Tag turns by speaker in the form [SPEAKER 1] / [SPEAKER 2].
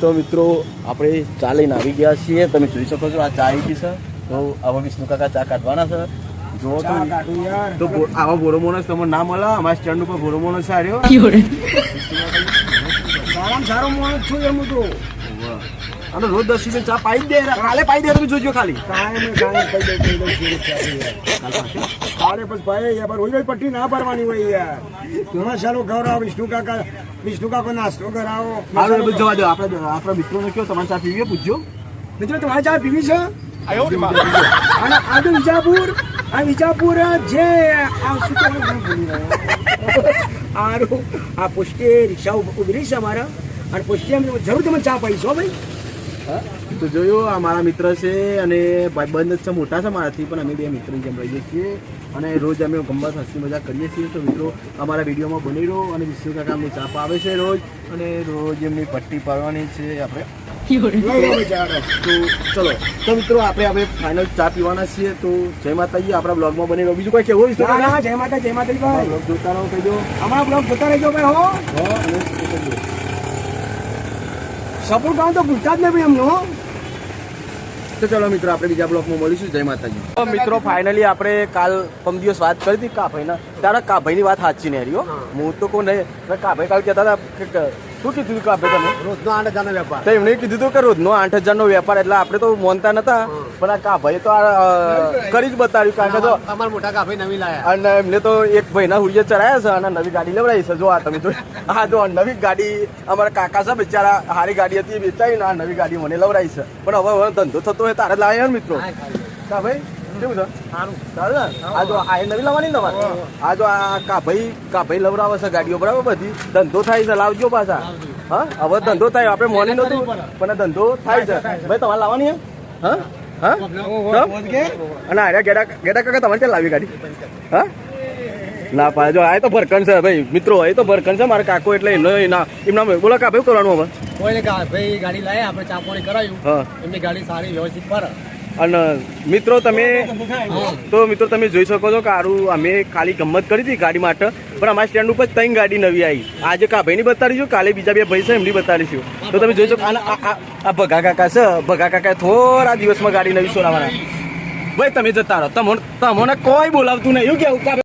[SPEAKER 1] તો મિત્રો આપણે ચા લઈને આવી ગયા છીએ. તમે જોઈ શકો છો આ ચા આવી ગઈ છે. તો આવા વિષ્ણુ કાકા ચા કાઢવાના છે. જો તો આવા ભોરો મોણસ તમને ના મળે. અમારા સ્ટેન્ડ ઉપર ભોરો મોણસ આવ્યો
[SPEAKER 2] સારામાં સારો માણસ છું એમ તો.
[SPEAKER 1] અને રોજ દસ રૂપિયા ચા પાઈ દે કાલે પાઈ દે તમે જોજો ખાલી.
[SPEAKER 2] કાલે પછી ભાઈ યાર પણ રોજ પટ્ટી ના ભરવાની હોય યાર. ઘણા સારો ગૌરવ વિષ્ણુ કાકા વિષ્ણુ કાકો નાસ્તો કરાવો.
[SPEAKER 1] જવા દો. આપણે આપણા મિત્રોને કયો તમારે ચા પીવીએ પૂછજો.
[SPEAKER 2] મિત્રો તમારે ચા પીવી છે? અને આ તો વિજાપુર આ વિજાપુર જે આ શું આરું. આ પુષ્ટિ રિક્ષા રહી છે અમારા. અને પુષ્ટિ જરૂર તમે ચા પાઈશો ભાઈ.
[SPEAKER 1] તો જોયું આ મારા મિત્ર છે અને ભાઈબંધ છે મોટા છે મારાથી પણ અમે બે મિત્રની જેમ રહીએ છીએ. અને રોજ અમે ગમત હસી મજા કરીએ છીએ. તો મિત્રો અમારા વિડીયોમાં બની રહો અને વિષ્ણુ કાકા ચાપ આવે છે રોજ. અને રોજ એમની પટ્ટી પાડવાની છે આપણે. તો ચલો. તો મિત્રો આપણે હવે ફાઇનલ ચા પીવાના છીએ. તો જય માતાજી આપણા બ્લોગમાં બની રહ્યો બીજું કોઈ કેવું વિષ્ણુ
[SPEAKER 2] ના,
[SPEAKER 1] કાકા?
[SPEAKER 2] ના, જય માતા જય માતાજી ભાઈ.
[SPEAKER 1] બ્લોગ જોતા રહો કહી દો
[SPEAKER 2] અમારા બ્લોગ જોતા રહેજો ભાઈ હો.
[SPEAKER 1] અને કહી દો.
[SPEAKER 2] સપોર્ટ કરો તો ભૂલતા જ નહીં ભાઈ એમનો હો.
[SPEAKER 1] તો ચલો મિત્રો આપણે બીજા બ્લોકમાં મળીશું. જય માતાજી. મિત્રો ફાઇનલી આપણે કાલ પમ દિવસ વાત કરી હતી કાભાઈના. તારા કાભાઈની વાત સાચી ને રહ્યો હું. તો કોઈ નહીં કાભાઈ કાલ કહેતા હતા કે શું કીધું કે આપણે તમે
[SPEAKER 2] રોજનો આઠ હજારનો વેપાર.
[SPEAKER 1] તો એમણે કીધું હતું કે રોજનો આઠ હજારનો વેપાર એટલે આપણે તો માનતા નતા. પણ આ કાભાઈ તો આ, કરી જ બતાવ્યું કારણ કે તો
[SPEAKER 2] અમારા મોટા કાભાઈ નવી લાયા.
[SPEAKER 1] અને એમને તો એક ભાઈના હુડિયે ચડાયા છે અને નવી ગાડી લેવડાવી છે. જો આ તમે જો આ જો નવી ગાડી અમારા કાકા છે બિચારા હારી ગાડી હતી વેચાઈ ને આ નવી ગાડી મને લવડાવી છે. પણ હવે ધંધો થતો હોય તારે લાવ્યા મિત્રો. કા ભાઈ કેવું છે? સારું. સારું આ જો આ નવી લાવવાની ને તમારે? આ જો આ કા ભાઈ કા ભાઈ લવડાવે છે ગાડીઓ બરાબર બધી? ધંધો થાય છે લાવજો પાછા. હા? હવે ધંધો થાય આપણે મોની નતું પણ ધંધો થાય છે. ભાઈ તમારે લાવવાની હે? હા? હા? અને આર્યા ગેડા ગેડા કાકા તમારે ક્યાં લાવી ગાડી? હા? ના પા જો આ તો ભરકન છે ભાઈ. મિત્રો એ તો ભરકન છે મારા કાકો એટલે એમનો એના એમના બોલો કા ભાઈ કરવાનું હવે?
[SPEAKER 2] કોઈને કા ભાઈ ગાડી લાયા આપણે ચા પાણી કરાયું. એમની ગાડી સારી વ્યવસ્થિત ફરે
[SPEAKER 1] અને મિત્રો તમે તો મિત્રો તમે જોઈ શકો છો કે આરું અમે ખાલી ગમત કરી હતી ગાડી માટે, પણ અમારા સ્ટેન્ડ ઉપર ત્રણ ગાડી નવી આવી. આજે કા ભાઈની બતાડીશું, કાલે બીજા બે ભાઈ છે, એમની બતાડીશું. તો તમે જોઈ શકો આ- ભગા કાકા છે, ભગા કાકા થોડા દિવસમાં ગાડી નવી સોરાવાના ભાઈ, તમે જતા રહો. તમને તમને કોઈ બોલાવતું નહીં. એવું કેવું